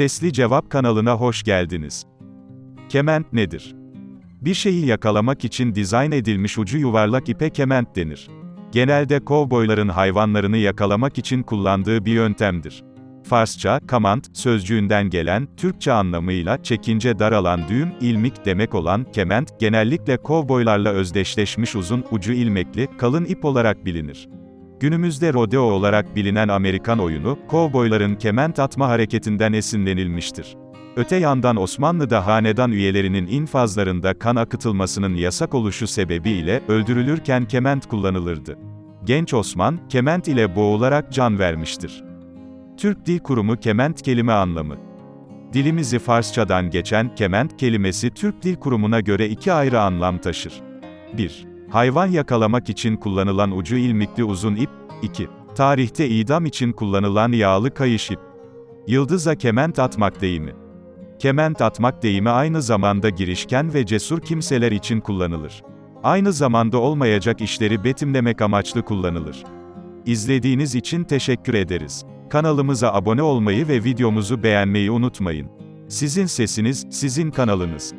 Sesli Cevap kanalına hoş geldiniz. Kement nedir? Bir şeyi yakalamak için dizayn edilmiş ucu yuvarlak ipe kement denir. Genelde kovboyların hayvanlarını yakalamak için kullandığı bir yöntemdir. Farsça, kamant, sözcüğünden gelen, Türkçe anlamıyla çekince daralan düğüm, ilmik demek olan kement, genellikle kovboylarla özdeşleşmiş uzun, ucu ilmekli, kalın ip olarak bilinir. Günümüzde rodeo olarak bilinen Amerikan oyunu, kovboyların kement atma hareketinden esinlenilmiştir. Öte yandan Osmanlı'da hanedan üyelerinin infazlarında kan akıtılmasının yasak oluşu sebebiyle, öldürülürken kement kullanılırdı. Genç Osman, kement ile boğularak can vermiştir. Türk Dil Kurumu kement kelime anlamı. Dilimizi Farsçadan geçen kement kelimesi Türk Dil Kurumu'na göre iki ayrı anlam taşır. 1. Hayvan yakalamak için kullanılan ucu ilmikli uzun ip. 2. Tarihte idam için kullanılan yağlı kayış ip. Yıldıza kement atmak deyimi. Kement atmak deyimi aynı zamanda girişken ve cesur kimseler için kullanılır. Aynı zamanda olmayacak işleri betimlemek amaçlı kullanılır. İzlediğiniz için teşekkür ederiz. Kanalımıza abone olmayı ve videomuzu beğenmeyi unutmayın. Sizin sesiniz, sizin kanalınız.